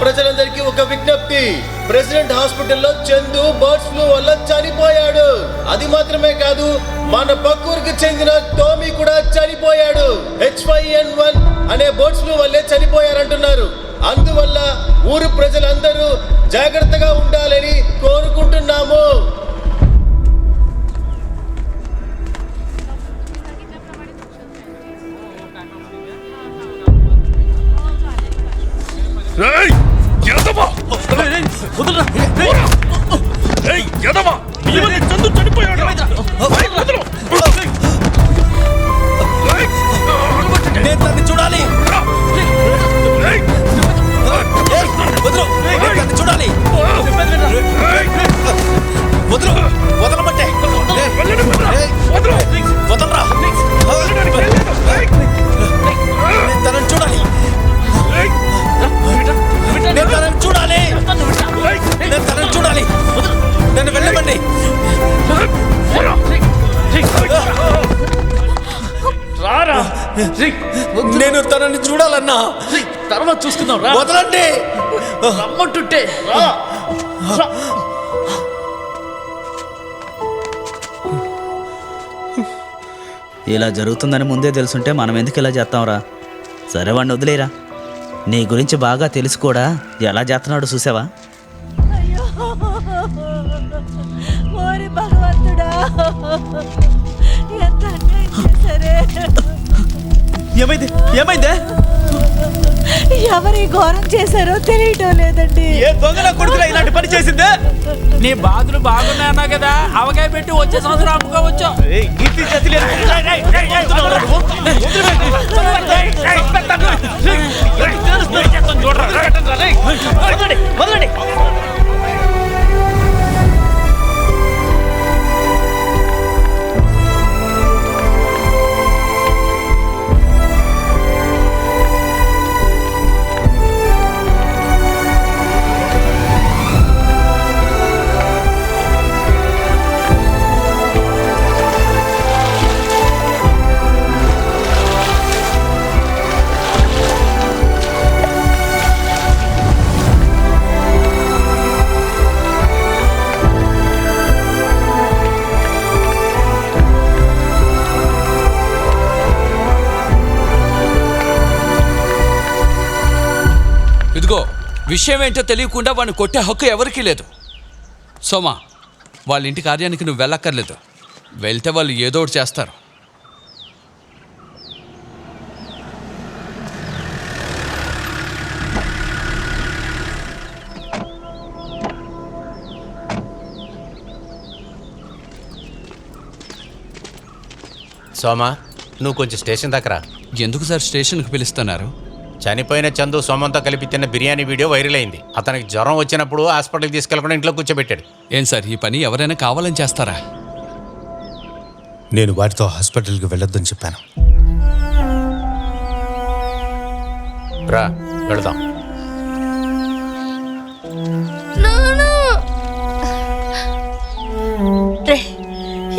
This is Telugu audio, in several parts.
ప్రజలందరికీ ఒక విజ్ఞప్తి. ప్రెసిడెంట్ హాస్పిటల్లో చందు బర్డ్స్ ఫ్లూ వల్ల చనిపోయాడు. అది మాత్రమే కాదు మన పక్కూరికి చెందిన టోమీ కూడా చనిపోయాడు. హెచ్ ఎన్ వన్ అనే బర్డ్స్ ఫ్లూ వల్లే చనిపోయారంటున్నారు. అందువల్ల ఊరు ప్రజలందరూ జాగ్రత్తగా ఉండాలని కోరుకుంటున్నాము. 矢玉 నేను తనని చూడాలన్నా. తర్వాత చూసుకుందాం రా. వదలండి. రమ్మంటుంటే ఇలా జరుగుతుందని ముందే తెలుసుంటే మనం ఎందుకు ఇలా చేస్తాంరా సరే వాడిని వదిలేరా. నీ గురించి బాగా తెలిసి కూడా ఎలా చేస్తున్నాడో చూసావా? అయ్యో. ఓరి భగవంతుడా. ఏమైంది ఏమైందే ఎవరి ఘోరం చేశారో తెలియటం లేదండి ఏ దొంగల కొడుకులా ఇలాంటి పని చేసిందే నీ బాధలు బాగున్నాయన్నా కదా అవకాయ పెట్టి వచ్చే సంవత్సరం అమ్ముకోవచ్చు కీర్తి చేతి లేదు. వదలండి విషయం ఏంటో తెలియకుండా వాడిని కొట్టే హక్కు ఎవరికీ లేదు. సోమా వాళ్ళ ఇంటి కార్యానికి నువ్వు వెళ్ళక్కర్లేదు. వెళ్తే వాళ్ళు ఏదో ఒకటి చేస్తారు. సోమా నువ్వు కొంచెం స్టేషన్ దగ్గర ఎందుకు సార్ స్టేషన్కి పిలుస్తున్నారు? చనిపోయిన చందు సోమంతో కలిపి తిన్న బిర్యానీ వీడియో వైరల్ అయింది. అతనికి జ్వరం వచ్చినప్పుడు హాస్పిటల్కి తీసుకెళ్ళకుండా ఇంట్లో కూర్చోబెట్టాడు. ఏం సార్ ఈ పని ఎవరైనా కావాలని చేస్తారా? నేను వారితో హాస్పిటల్కి వెళ్ళొద్దని చెప్పాను. రా వెళదాం.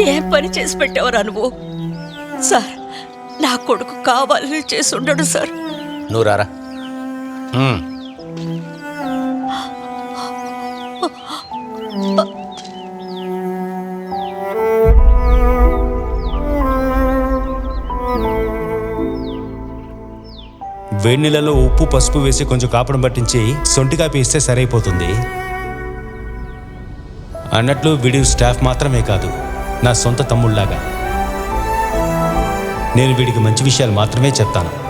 ఏం పని చేసి పెట్టేవరా నువ్వు? సార్ నా కొడుకు కావాలని చేసి ఉండడు సార్. నువ్వు రారా. ఉమ్. వేడి నీళ్ళలో ఉప్పు పసుపు వేసి కొంచెం కాపడం పట్టించి సొంటి కాపీ ఇస్తే సరైపోతుంది. అన్నట్లు వీడి స్టాఫ్ మాత్రమే కాదు నా సొంత తమ్ముళ్ళాగా నేను వీడికి మంచి విషయాలు మాత్రమే చెప్తాను.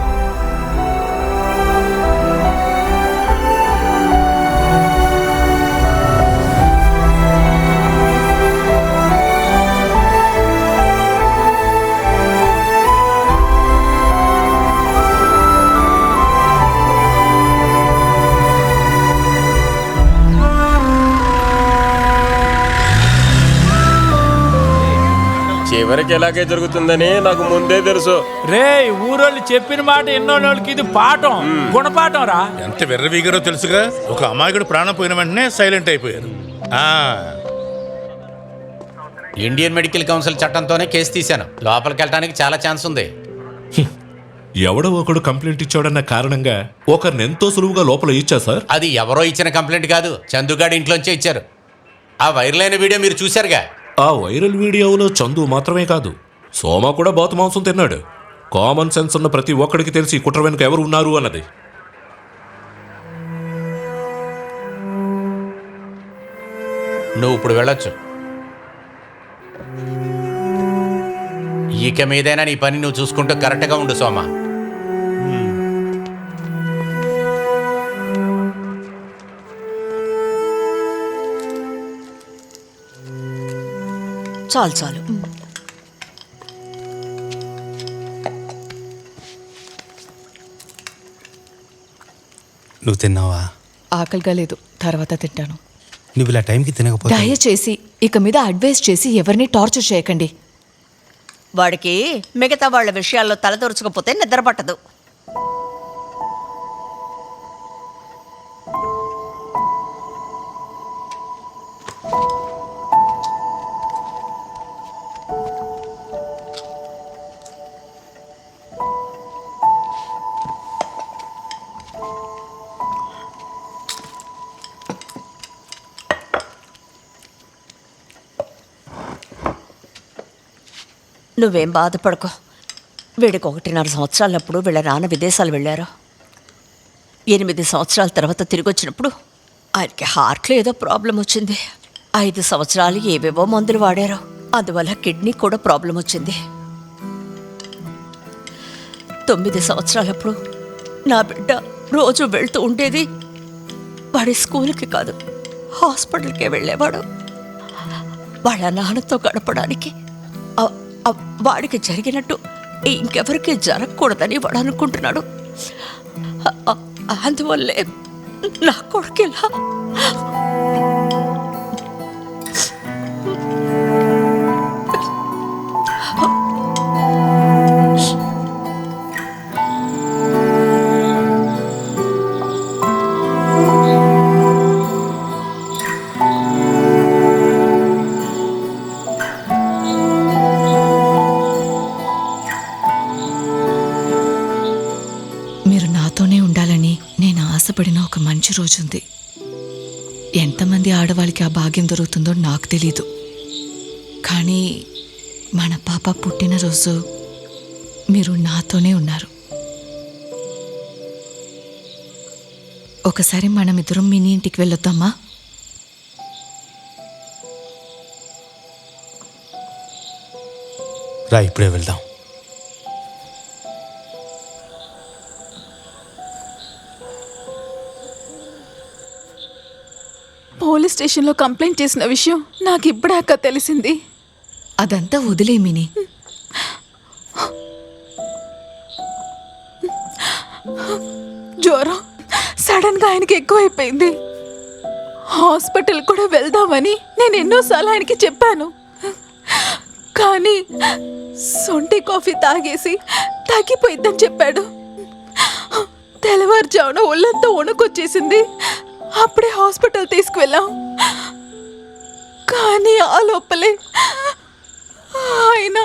చివరికి ఎలాగే జరుగుతుందని నాకు ముందే తెలుసు. రే ఊరోళ్ళు చెప్పిన మాట ఎన్నోళ్ళకి ఇది పాఠం గుణపాఠం రా. ఎంత వెర్రవీగారో తెలుసుగా? ఒక అమాయకుడు ప్రాణం పోయిన వెంటనే సైలెంట్ అయిపోయారు. ఆ. ఇండియన్ మెడికల్ కౌన్సిల్ చట్టంతోనే కేసు తీశాను. లోపలికి వెళ్ళడానికి చాలా ఛాన్స్ ఉంది. ఎవడో ఒకడు కంప్లైంట్ ఇచ్చాడన్న కారణంగా ఒకరిని ఎంతో సులువుగా లోపల ఇచ్చా సార్? అది ఎవరో ఇచ్చిన కంప్లైంట్ కాదు. చందుగాడి ఇంట్లోంచే ఇచ్చారు. ఆ వైరల్ అయిన వీడియో మీరు చూశారుగా? ఆ వైరల్ వీడియోలో చందు మాత్రమే కాదు సోమ కూడా బాతు మాంసం తిన్నాడు. కామన్ సెన్స్ ఉన్న ప్రతి ఒక్కడికి తెలిసి ఈ కుట్ర వెనుక ఎవరు ఉన్నారు అన్నది. నువ్వు ఇప్పుడు వెళ్ళొచ్చు. ఇక మీదైనా నీ పని నువ్వు చూసుకుంటూ కరెక్ట్గా ఉండు సోమా. చాలు చాలు. నువ్వు తిన్నావా? ఆకలిగా లేదు. తర్వాత తింటాను. నువ్వు ఇలా టైంకి తినకపోతే దయచేసి ఇక మీద అడ్వైస్ చేసి ఎవరిని టార్చర్ చేయకండి. వాడికి మిగతా వాళ్ళ విషయాల్లో తలదొరుచకపోతే నిద్ర పట్టదు నువ్వేం బాధపడకో. వీడికి ఒకటిన్నర సంవత్సరాలప్పుడు వీళ్ళ నాన్న విదేశాలు వెళ్ళారు. ఎనిమిది సంవత్సరాల తర్వాత తిరిగి వచ్చినప్పుడు ఆయనకి హార్ట్లో ఏదో ప్రాబ్లం వచ్చింది. ఐదు సంవత్సరాలు ఏవేవో మందులు వాడారు. అందువల్ల కిడ్నీ కూడా ప్రాబ్లం వచ్చింది. తొమ్మిది సంవత్సరాలప్పుడు నా బిడ్డ రోజు వెళ్తూ ఉండేది. వాడి స్కూల్కి కాదు హాస్పిటల్కే వెళ్ళేవాడు. వాళ్ళ నాన్నతో గడపడానికి వాడికి జరిగినట్టు ఇంకెవరికి జరగకూడదని వాడు అనుకుంటున్నాడు. అందువల్లే నా కొడుకు ఇలా ఆశపడిన ఒక మంచి రోజుంది. ఎంతమంది ఆడవాళ్ళకి ఆ భాగ్యం దొరుకుతుందో నాకు తెలీదు. కానీ మన పాప పుట్టినరోజు మీరు నాతోనే ఉన్నారు. ఒకసారి మనమిద్దరం మినీ ఇంటికి వెళ్ళొద్దామా రా ఇప్పుడే వెళ్దాం. పోలీస్ స్టేషన్లో కంప్లైంట్ చేసిన విషయం నాకు ఇప్పుడాక తెలిసింది. అదంతా వదిలే మిని. జ్వరం సడన్గా ఆయనకి ఎక్కువైపోయింది. హాస్పిటల్ కూడా వెళ్దామని నేను ఎన్నోసార్లు ఆయనకి చెప్పాను. కానీ సొంటి కాఫీ తాగేసి తగ్గిపోయిద్దని చెప్పాడు. తెల్లవారుజామున ఒళ్ళంతా వణుకొచ్చేసింది. అప్పుడే హాస్పిటల్ తీసుకువెళ్ళాం. కానీ ఆ లోపలే ఆయన